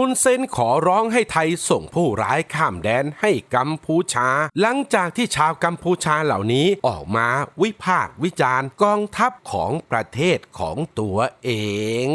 ฮุนเซนขอร้องให้ไทยส่งผู้ร้ายข้ามแดนให้กัมพูชา หลังจากที่ชาวกัมพูชาเหล่านี้ออกมาวิพากษ์วิจารณ์กองทัพของประเทศของตัวเอง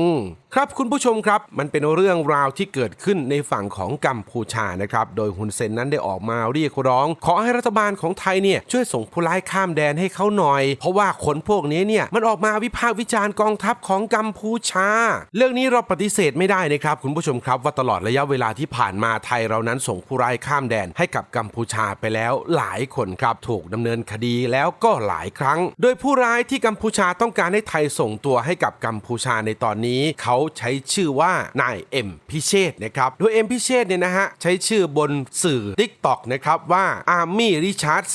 ครับคุณผู้ชมครับ มันเป็นเรื่องราวที่เกิดขึ้นในฝั่งของกัมพูชานะครับ โดยฮุนเซนนั้นได้ออกมาเรียกร้อง ขอให้รัฐบาลของไทยเนี่ยช่วยส่งผู้ร้ายข้ามแดนให้เขาหน่อย เพราะว่าคนพวกนี้เนี่ยมันออกมาวิพากษ์วิจารณ์กองทัพของกัมพูชา เรื่องนี้เราปฏิเสธไม่ได้นะครับ คุณผู้ชมครับว่าตลอดระยะเวลาที่ผ่านมาไทยเรานั้นส่งผู้ร้ายข้ามแดนให้กับกัมพูชาไปแล้วหลายคนครับถูกดำเนินคดีแล้วก็หลายครั้ง โดยผู้ร้ายที่กัมพูชาต้องการให้ไทยส่งตัวให้กับกัมพูชาในตอนนี้เขาใช้ชื่อว่านายเอ็มพิเชษนะครับ โดยเอ็มพิเชษเนี่ยนะฮะใช้ชื่อบนสื่อ t ิ k t o k นะครับว่า Army Richard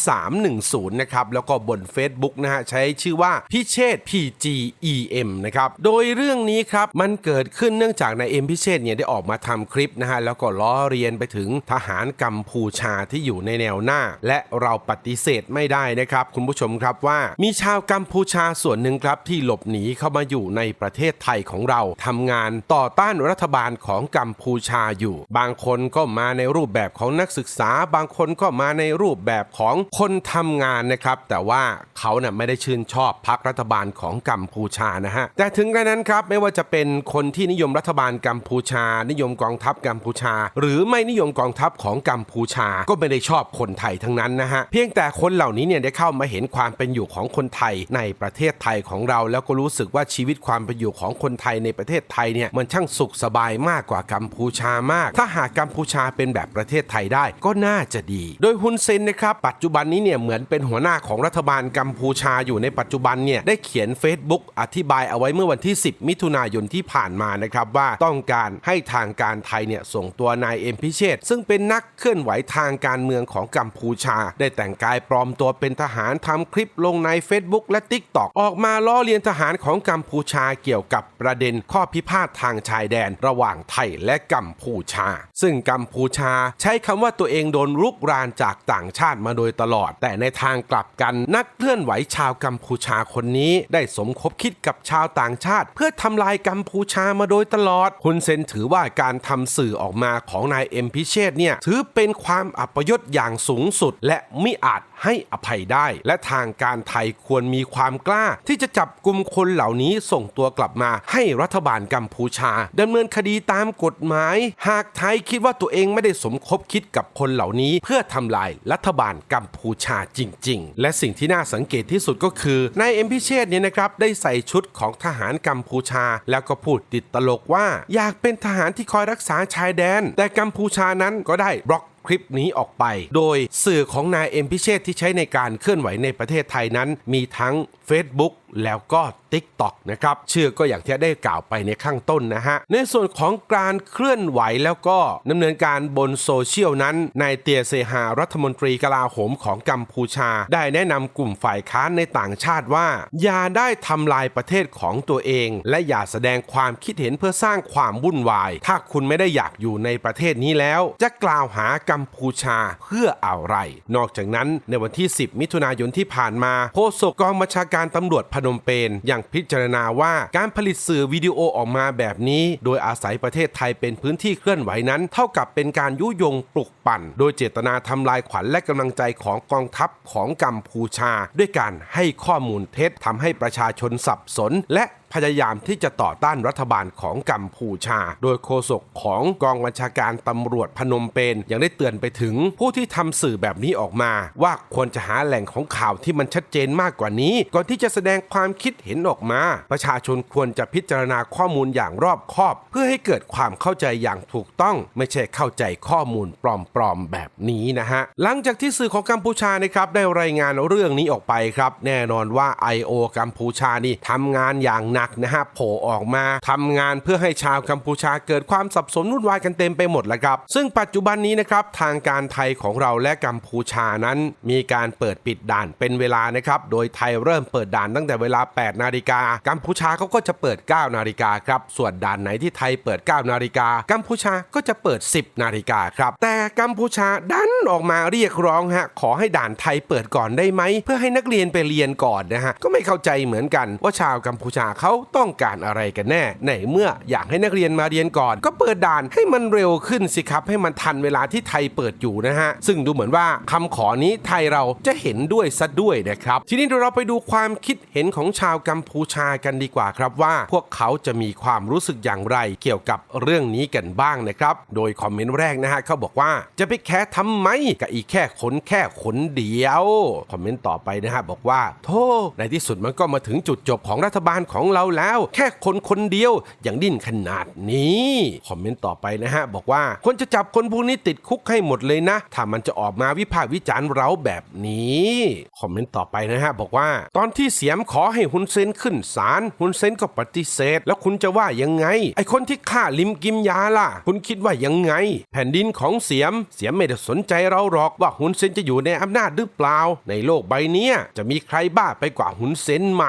310 นะครับ แล้วก็บน Facebook นะฮะใช้ชื่อว่าพิเชษ PGEM นะครับ โดยเรื่องนี้ครับมันเกิดขึ้นเนื่องจากนายเอ็มพิเชษเนี่ยได้ออกมาทำคลิปนะฮะแล้วก็ล้อเรียนไปถึงทหารกัมพูชาที่อยู่ในแนวหน้า และเราปฏิเสธไม่ได้นะครับ คุณผู้ชมครับว่ามีชาวกัมพูชาส่วนหนึ่งครับที่หลบหนีเข้ามาอยู่ในประเทศไทยของเราทำงานต่อต้านรัฐบาลของกัมพูชาอยู่ บางคนก็มาในรูปแบบของนักศึกษา บางคนก็มาในรูปแบบของคนทำงานนะครับ แต่ว่าเขาเน่ยไม่ได้ชื่นชอบพรรครัฐบาลของกัมพูชานะฮะแต่ถึงกระนั้นครับไม่ว่าจะเป็นคนที่นิยมรัฐบาลกัมพูชา นิยมกองทัพกัมพูชา หรือไม่นิยมกองทัพของกัมพูชาก็ไม่ได้ชอบคนไทยทั้งนั้นนะฮะเพียงแต่คนเหล่านี้เนี่ยได้เข้ามาเห็นความเป็นอยู่ของคนไทยในประเทศไทยของเรา แล้วก็รู้สึกว่าชีวิตความเป็นอยู่ของคนไทยในประเทศไทยเนี่ยมันช่างสุขสบายมากกว่ากัมพูชามาก ถ้าหากกัมพูชาเป็นแบบประเทศไทยได้ก็น่าจะดี โดยฮุนเซนนะครับปัจจุบันนี้เนี่ยเหมือนเป็นหัวหน้าของรัฐบาลกัมพูชาอยู่ในปัจจุบันเนี่ยได้เขียน Facebook อธิบายเอาไว้เมื่อวันที่ 10 มิถุนายนที่ผ่านมานะครับว่าต้องการให้ทางการไทยเนี่ยส่งตัวนายเอ็มพิเชษซึ่งเป็นนักเคลื่อนไหวทางการเมืองของกัมพูชา ได้แต่งกายปลอมตัวเป็นทหารทำคลิปลงใน Facebook และ TikTok ออกมาล้อเลียนทหารของกัมพูชาเกี่ยวกับประเด็นข้อพิพาททางชายแดนระหว่างไทยและกัมพูชา ซึ่งกัมพูชาใช้คำว่าตัวเองโดนรุกรานจากต่างชาติมาโดยตลอด แต่ในทางกลับกันนักเคลื่อนไหวชาวกัมพูชาคนนี้ ได้สมคบคิดกับชาวต่างชาติ เพื่อทำลายกัมพูชามาโดยตลอด คุณเซนถือว่าการทำสื่อออกมาของนายเอ็มพิเชษเนี่ยถือเป็นความอัปยศอย่างสูงสุด และมิอาจให้อภัยได้ และทางการไทยควรมีความกล้า ที่จะจับกลุ่มคนเหล่านี้ส่งตัวกลับมาให้รัฐบาลกัมพูชาดำเนินคดีตามกฎหมาย หากไทยคิดว่าตัวเองไม่ได้สมคบคิดกับคนเหล่านี้ เพื่อทำลายรัฐบาลกัมพูชาจริง ๆ และสิ่งที่น่าสังเกตที่สุดก็คือนายเอ็มพิเชษเนี่ยนะครับได้ใส่ชุดของทหารกัมพูชา แล้วก็พูดติดตลกว่า อยากเป็นทหารที่คอยรักษาชายแดน แต่กัมพูชานั้นก็ได้บล็อกคลิปนี้ออกไป โดยสื่อของนายเอ็มพิเชษที่ใช้ในการเคลื่อนไหวในประเทศไทยนั้น มีทั้ง Facebook แล้วก็ TikTok นะครับชื่อก็อย่างที่ได้กล่าวไปในข้างต้นนะฮะ ในส่วนของการเคลื่อนไหวแล้วก็ดำเนินการบนโซเชียลนั้นนายเตียเซฮารัฐมนตรีกลาโหมของกัมพูชา ได้แนะนำกลุ่มฝ่ายค้านในต่างชาติว่า อย่าได้ทำลายประเทศของตัวเอง และอย่าแสดงความคิดเห็นเพื่อสร้างความวุ่นวาย ถ้าคุณไม่ได้อยากอยู่ในประเทศนี้แล้ว จะกล่าวหากัมพูชาเพื่ออะไร นอกจากนั้นในวันที่ 10 มิถุนายนที่ผ่านมาโฆษกกองบัญชาการตำรวจพนมเปญยังพิจารณาว่าการผลิตสื่อวิดีโอออกมาแบบนี้ โดยอาศัยประเทศไทยเป็นพื้นที่เคลื่อนไหวนั้น เท่ากับเป็นการยุยงปลุกปั่น โดยเจตนาทำลายขวัญและกำลังใจของกองทัพของกัมพูชา ด้วยการให้ข้อมูลเท็จทำให้ประชาชนสับสน และ พยายามที่จะต่อต้านรัฐบาลของกัมพูชา โดยโฆษกของกองบัญชาการตำรวจพนมเปญยังได้เตือนไปถึงผู้ที่ทำสื่อแบบนี้ออกมา ว่าควรจะหาแหล่งของข่าวที่มันชัดเจนมากกว่านี้ ก่อนที่จะแสดงความคิดเห็นออกมา ประชาชนควรจะพิจารณาข้อมูลอย่างรอบคอบ เพื่อให้เกิดความเข้าใจอย่างถูกต้อง ไม่ใช่เข้าใจข้อมูลปลอมๆแบบนี้นะฮะหลังจากที่สื่อของกัมพูชานะครับได้รายงานเรื่องนี้ออกไปครับ แน่นอนว่า I.O. กัมพูชานี่ทำงานอย่างหนักนะฮะโผล่ออกมาทำงานเพื่อให้ชาวกัมพูชาเกิดความสับสนวุ่นวายกันเต็มไปหมดแล้วครับ ซึ่งปัจจุบันนี้นะครับทางการไทยของเราและกัมพูชานั้น มีการเปิดปิดด่านเป็นเวลานะครับโดยไทยเริ่มเปิดด่านตั้งแต่เวลา 8 นาฬิกากัมพูชาเขาก็จะเปิด 9 นาฬิกาครับส่วนด่านไหนที่ไทยเปิด 9 นาฬิกากัมพูชาก็จะเปิด 10 นาฬิกาครับแต่กัมพูชาดันออกมาเรียกร้องฮะขอให้ด่านไทยเปิดก่อนได้ไหมเพื่อให้นักเรียนไปเรียนก่อนนะฮะก็ไม่เข้าใจเหมือนกันว่าชาวกัมพูชาเขาเขาต้องการอะไรกันแน่ในเมื่ออยากให้นักเรียนมาเรียนก่อน ก็เปิดด่านให้มันเร็วขึ้นสิครับ ให้มันทันเวลาที่ไทยเปิดอยู่นะฮะ ซึ่งดูเหมือนว่าคำขอนี้ไทยเราจะเห็นด้วยซะด้วยนะครับ ทีนี้เดี๋ยวเราไปดูความคิดเห็นของชาวกัมพูชากันดีกว่าครับว่า พวกเขาจะมีความรู้สึกอย่างไร เกี่ยวกับเรื่องนี้กันบ้างนะครับ โดยคอมเมนต์แรกนะฮะเขาบอกว่าจะไปแค่ทำไมกับอีกแค่ขนแค่ขนเดียว คอมเมนต์ต่อไปนะฮะบอกว่าโธ่ในที่สุดมันก็มาถึงจุดจบของรัฐบาลของเราแล้ว แค่คนคนเดียวอย่างดิ้นขนาดนี้ คอมเมนต์ต่อไปนะฮะ บอกว่าคนจะจับคนพวกนี้ติดคุกให้หมดเลยนะ ถ้ามันจะออกมาวิพากษ์วิจารณ์เราแบบนี้ คอมเมนต์ต่อไปนะฮะ บอกว่า ตอนที่เสียมขอให้ฮุนเซนขึ้นศาลฮุนเซนก็ปฏิเสธ แล้วคุณจะว่ายังไง ไอคนที่ฆ่าลิมกิมยาล่ะ คุณคิดว่ายังไง แผ่นดินของเสียม เสียมไม่ได้สนใจเราหรอกว่าฮุนเซนจะอยู่ในอำนาจหรือเปล่า ในโลกใบนี้จะมีใครบ้าไปกว่าฮุนเซนไหม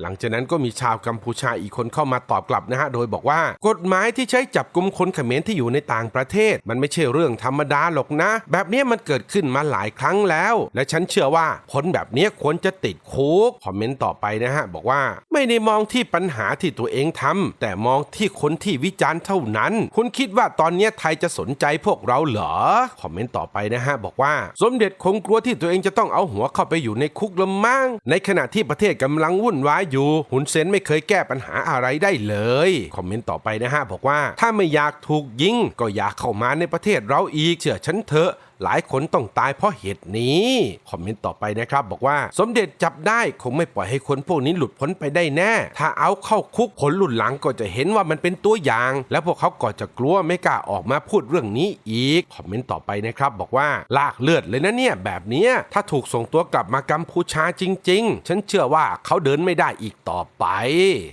หลังจากนั้นก็มีชาวกัมพูชาอีกคนเข้ามาตอบกลับนะฮะ โดยบอกว่า กฎหมายที่ใช้จับกลุ่มคนเขมรที่อยู่ในต่างประเทศ มันไม่ใช่เรื่องธรรมดาหรอกนะ แบบนี้มันเกิดขึ้นมาหลายครั้งแล้ว และฉันเชื่อว่าคนแบบนี้ควรจะติดคุกคอมเมนต์ต่อไปนะฮะ บอกว่า ไม่ได้มองที่ปัญหาที่ตัวเองทำแต่มองที่คนที่วิจารณ์เท่านั้น คุณคิดว่าตอนนี้ไทยจะสนใจพวกเราเหรอคอมเมนต์ต่อไปนะฮะบอกว่า สมเด็จคงกลัวที่ตัวเองจะต้องเอาหัวเข้าไปอยู่ในคุกละมั้งในขณะที่ประเทศกำลังวุ่นวายอยู่หุนเซนไม่เคยยแก้ปัญหาอะไรได้เลย คอมเมนต์ต่อไปนะฮะบอกว่า ถ้าไม่อยากถูกยิงก็อยากเข้ามาในประเทศเราอีกเชื่อฉันเถอะ หลายคนต้องตายเพราะเหตุนี้ คอมเมนต์ต่อไปนะครับบอกว่าสมเด็จจับได้คงไม่ปล่อยให้คนพวกนี้หลุดพ้นไปได้แน่ ถ้าเอาเข้าคุกคนรุ่นหลังก็จะเห็นว่ามันเป็นตัวอย่าง แล้วพวกเขาก็จะกลัวไม่กล้าออกมาพูดเรื่องนี้อีก คอมเมนต์ต่อไปนะครับบอกว่าลากเลือดเลยนะเนี่ยแบบนี้ถ้าถูกส่งตัวกลับมากัมพูชาจริง ๆ ฉันเชื่อว่าเขาเดินไม่ได้อีกต่อไป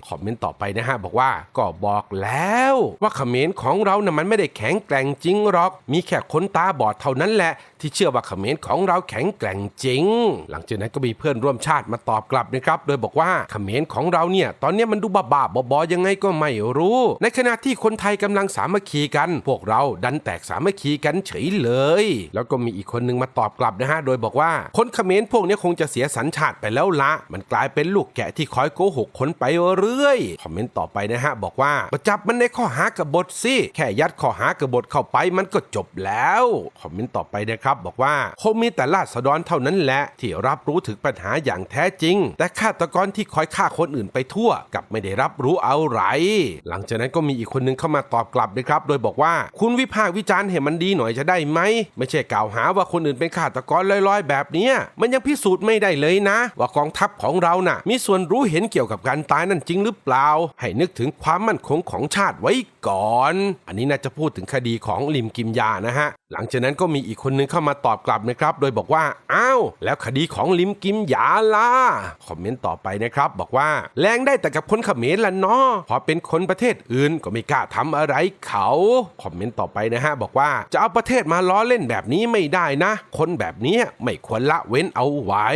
คอมเมนต์ต่อไปนะฮะบอกว่าก็บอกแล้ว ว่าเขมรของเรานะ่ะมันไม่ได้แข็งแกร่งจริงหรอก มีแค่คนตาบอดเท่านั้นแหละ ที่เชื่อว่าเขมรของเราแข็งแกร่งจริง หลังจากนั้นก็มีเพื่อนร่วมชาติมาตอบกลับนะครับโดยบอกว่าเขมรของเราเนี่ยตอนนี้มันดูบ้าๆบอๆยังไงก็ไม่รู้ ในขณะที่คนไทยกำลังสามัคคีกัน พวกเราดันแตกสามัคคีกันเฉยเลย แล้วก็มีอีกคนนึงมาตอบกลับนะฮะโดยบอกว่าคนเขมรพวกนี้คงจะเสียสัญชาติไปแล้วละมันกลายเป็นลูกแกะที่คอยโกหกคนไปเรื่อยคอมเมนต์ต่อไปนะฮะบอกว่าก็จับมันในข้อหากบฏสิแค่ยัดข้อหากบฏเข้าไปมันก็จบแล้วคอมเมนต์ต่อไปนะครับ บอกว่าคงมีแต่ราษฎรเท่านั้นแหละที่รับรู้ถึงปัญหาอย่างแท้จริง แต่ฆาตกรที่คอยฆ่าคนอื่นไปทั่วกับไม่ได้รับรู้เอะไร หลังจากนั้นก็มีอีกคนนึงเข้ามาตอบกลับนะครับ โดยบอกว่าคุณวิพากษ์วิจารณ์เห็นมันดีหน่อยจะได้ไหม ไม่ใช่กล่าวหาว่าคนอื่นเป็นฆาตกรลอยๆ แบบนี้มันยังพิสูจน์ไม่ได้เลยนะ ว่ากองทัพของเราน่ะ มีส่วนรู้เห็นเกี่ยวกับการตายนั่นจริงหรือเปล่า ให้นึกถึงความมั่นคงของชาติไว้ก่อน อันนี้น่าจะพูดถึงคดีของลิมกิมยานะฮะ หลังจากนั้นก็มีอีกคนนึงเข้ามาตอบกลับนะครับ โดยบอกว่า อ้าว แล้วคดีของลิมกิมยาล่ะ คอมเมนต์ต่อไปนะครับ บอกว่าแรงได้แต่กับคนเขมรละเนาะพอเป็นคนประเทศอื่นก็ไม่กล้าทำอะไรเขา คอมเมนต์ต่อไปนะฮะ บอกว่าจะเอาประเทศมาล้อเล่นแบบนี้ไม่ได้นะ คนแบบนี้ไม่ควรละเว้นเอาไว้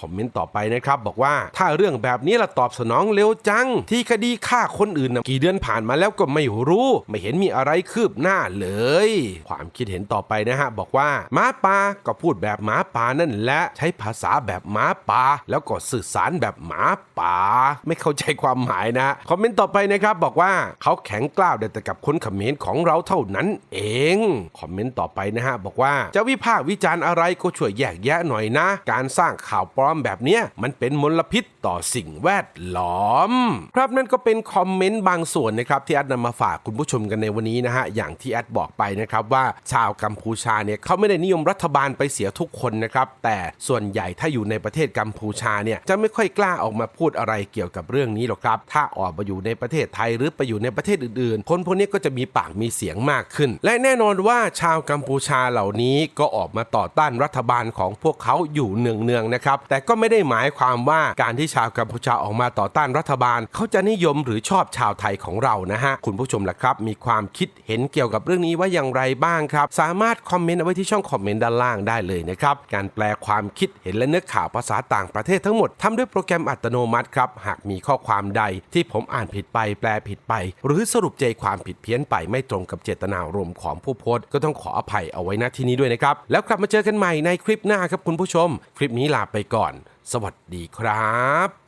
คอมเมนต์ต่อไปนะครับ บอกว่าถ้าเรื่องแบบนี้ละตอบสนองเร็วจัง ที่คดีฆ่าคนอื่นนะกี่เดือนผ่านมาแล้วก็ไม่รู้ไม่เห็นมีอะไรคืบหน้าเลย ความคิดเห็นต่อไปนะฮะ บอกว่าหมาป่าก็พูดแบบหมาป่านั่นแหละใช้ภาษาแบบหมาป่าแล้วก็สื่อสารแบบหมาป่าไม่เข้าใจความหมายนะคอมเมนต์ต่อไปนะครับบอกว่าเขาแข็งกล้าวแต่กับคนเขมรของเราเท่านั้นเองคอมเมนต์ต่อไปนะฮะบอกว่าจะวิพากษ์วิจารณ์อะไรก็ช่วยแยกแยะหน่อยนะ การสร้างข่าวปลอมแบบเนี้ยมันเป็นมลพิษต่อสิ่งแวดล้อม ครับนั่นก็เป็นคอมเมนต์บางส่วนนะครับที่แอดนำมาฝากคุณผู้ชมกันในวันนี้นะฮะอย่างที่แอดบอกไปนะครับว่าชาวกัมพูชาเนี่ยเขาไม่ได้นิยมรัฐบาลไปเสียทุกคนนะครับแต่ส่วนใหญ่ถ้าอยู่ในประเทศกัมพูชาเนี่ยจะไม่ค่อยกล้าออกมาพูดอะไรเกี่ยวกับเรื่องนี้หรอกครับ ถ้าออกมาอยู่ในประเทศไทยหรือไปอยู่ในประเทศอื่นๆ คนพวกนี้ก็จะมีปากมีเสียงมากขึ้น และแน่นอนว่าชาวกัมพูชาเหล่านี้ก็ออกมาต่อต้านรัฐบาลของพวกเขาอยู่เนืองๆนะครับแต่ก็ไม่ได้หมายความว่าการที่ชาวกัมพูชาออกมาต่อต้านรัฐบาล เขาจะนิยมหรือชอบชาวไทยของเรานะฮะคุณผู้ชมล่ะครับ มีความคิดเห็นเกี่ยวกับเรื่องนี้ว่าอย่างไรบ้างครับ สามารถคอมเมนต์เอาไว้ที่ช่องคอมเมนต์ด้านล่างได้เลยนะครับ การแปลความคิดเห็นและเนื้อข่าวภาษาต่างประเทศทั้งหมดทำด้วยโปรแกรมอัตโนมัติครับ หากมีข้อความใดที่ผมอ่านผิดไป แปลผิดไป หรือสรุปใจความผิดเพี้ยนไปไม่ตรงกับเจตนารมณ์ของผู้โพสต์ก็ต้องขออภัยเอาไว้ณที่นี้ด้วยนะครับ แล้วกลับมาเจอกันใหม่ในคลิปหน้าครับคุณผู้ชม คลิปนี้ลาไปก่อน สวัสดีครับ